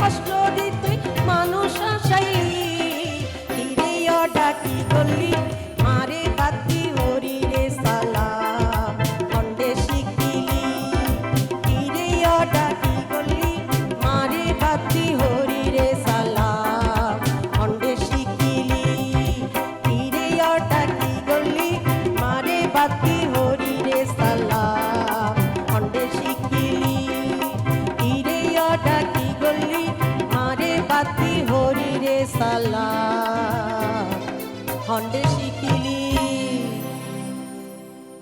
কষ্ট দিতে মানুষ আসাইলি হিরে ডাকি গলি মারে বাতি হরি রে সালাম খন্ডে শিখিলি। হিরে ডাকি গলি মারে বাতি হরি রে সালাম খন্ডে শিখিলি। হিরে ডাকি গলি মারে বাতি সালাম হন্ডে শিখিলি